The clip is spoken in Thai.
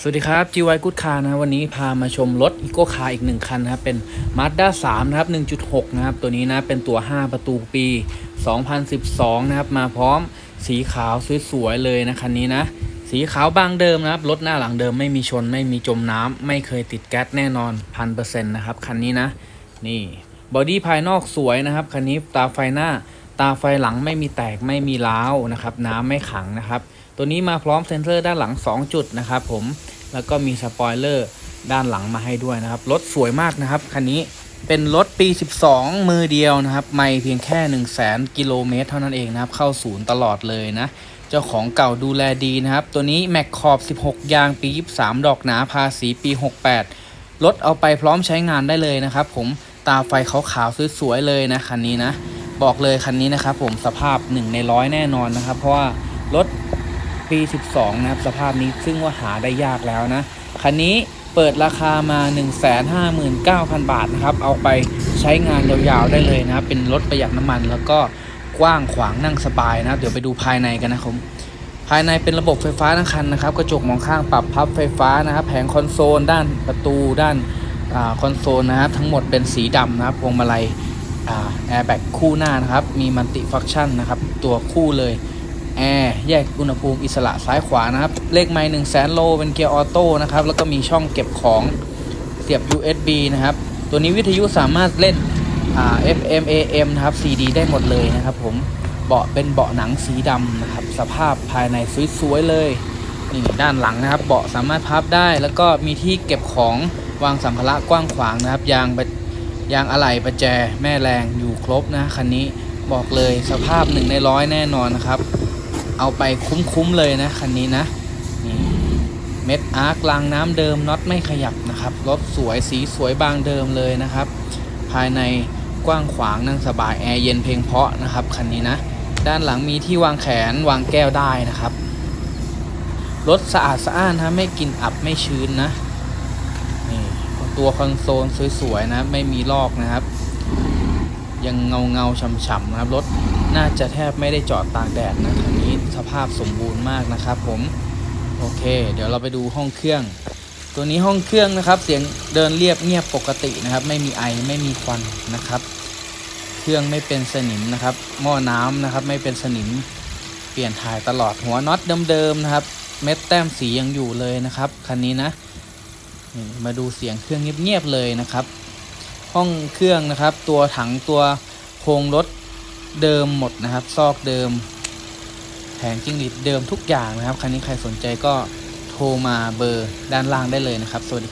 สวัสดีครับ GY Good Car นะวันนี้พามาชมรถ Eco Car อีกหนึ่งคันนะครับเป็น Mazda 3นะครับ1.6 นะครับ ตัวนี้นะเป็นตัว 5 ประตูปี 2012 นะครับ มาพร้อมสีขาวสวยๆเลยนะคันนี้นะ สีขาวบางเดิมนะครับ รถหน้าหลังเดิมไม่มีชนไม่มีจมน้ำไม่เคยติดแก๊สแน่นอน 1,000%นะครับ คันนี้นะ นี่บอดี้ภายนอกสวยนะครับ คันนี้ตาไฟหน้า ตาไฟหลังไม่มีแตกไม่มีร้าวนะครับ น้ำไม่ขังนะครับ ตัวนี้มาพร้อมเซ็นเซอร์ด้านหลัง 2 จุดนะครับผมแล้วก็มีสปอยเลอร์ด้านหลังมาให้ด้วยนะครับ รถสวยมากนะครับคันนี้เป็นรถปี 12 มือเดียวนะครับ ไม่เพียงแค่ 1 0 0 0 0แกิโลเมตรเท่านั้นเองนะครับ เข้าศูนย์ตลอดเลยนะ เจ้าของเก่าดูแลดีนะครับ ตัวนี้แม็กขอบ 16 ยางปี 23 ดอกหนาภาษีปี 68 รถเอาไปพร้อมใช้งานได้เลยนะครับ ผมตาไฟขาวๆสวยๆเลยนะคันนี้นะ บอกเลยคันนี้นะครับผมสภาพ 1 ในร้อยแน่นอนนะครับ เพราะว่ารถ ปี 12 นะครับ สภาพนี้ซึ่งว่าหาได้ยากแล้วนะ คันนี้เปิดราคามา 159,000 บาทนะครับ เอาไปใช้งานยาวๆได้เลยนะ เป็นรถประหยัดน้ำมัน แล้วก็กว้างขวางนั่งสบายนะ เดี๋ยวไปดูภายในกันนะครับภายในเป็นระบบไฟฟ้าทั้งคันนะครับ กระจกมองข้างปรับพับไฟฟ้านะครับ แผงคอนโซล ด้านประตูด้านอคอนโซลนะครับ ทั้งหมดเป็นสีดำนะครับพวงมาลัยแอร์แบ็กคู่หน้านะครับ มีมัลติฟังก์ชันนะครับ ตัวคู่เลย แอร์แยกอุณหภูมิอิสระซ้ายขวานะครับ เลขไมล์หนึ่งแสนโลเป็นเกียร์ออโต้นะครับ แล้วก็มีช่องเก็บของเสียบ USB นะครับ ตัวนี้วิทยุสามารถเล่น FM AM นะครับ CD ได้หมดเลยนะครับผมเบาะเป็นเบาะหนังสีดำนะครับ สภาพภายในสวยๆเลยนี่ด้านหลังนะครับ เบาะสามารถพับได้ แล้วก็มีที่เก็บของวางสัมภาระกว้างขวางนะครับ ยางปยางอะไหล่ประแจ แม่แรงอยู่ครบนะคันนี้บอกเลยสภาพหนึ่งในร้อยแน่นอนนะครับ เอาไปคุ้มๆเลยนะคันนี้นะนี่เม็ดอาร์ครางน้ำเดิมน็อตไม่ขยับนะครับรถสวยสีสวยบางเดิมเลยนะครับ ภายในกว้างขวางนั่งสบายแอร์เย็นเพลงเพาะนะครับคันนี้นะ ด้านหลังมีที่วางแขนวางแก้วได้นะครับรถสะอาดสะอ้านนะไม่กลินอับไม่ชื้นนะนี่ตัวคอนโซลสวยๆนะไม่มีลอกนะครับ ยังเงาเงาฉ่ำๆนะครับรถน่าจะแทบไม่ได้จอดตากแดดนะคันนี้ สภาพสมบูรณ์มากนะครับผมโอเค เดี๋ยวเราไปดูห้องเครื่อง ตัวนี้ห้องเครื่องนะครับ เสียงเดินเรียบเงียบปกตินะครับ ไม่มีไอไม่มีควันนะครับ เครื่องไม่เป็นสนิมนะครับ หม้อน้ำนะครับ ไม่เป็นสนิมเปลี่ยนถ่ายตลอดหัวน็อตเดิมๆนะครับ เม็ดแต้มสียังอยู่เลยนะครับคันนี้นะมาดูเสียงเครื่องเงียบๆเลยนะครับ ห้องเครื่องนะครับ ตัวถังตัวโครงรถเดิมหมดนะครับ ซอกเดิม แผงจิ้งหรีดเดิมทุกอย่างนะครับ คันนี้ใครสนใจก็โทรมาเบอร์ด้านล่างได้เลยนะครับ สวัสดี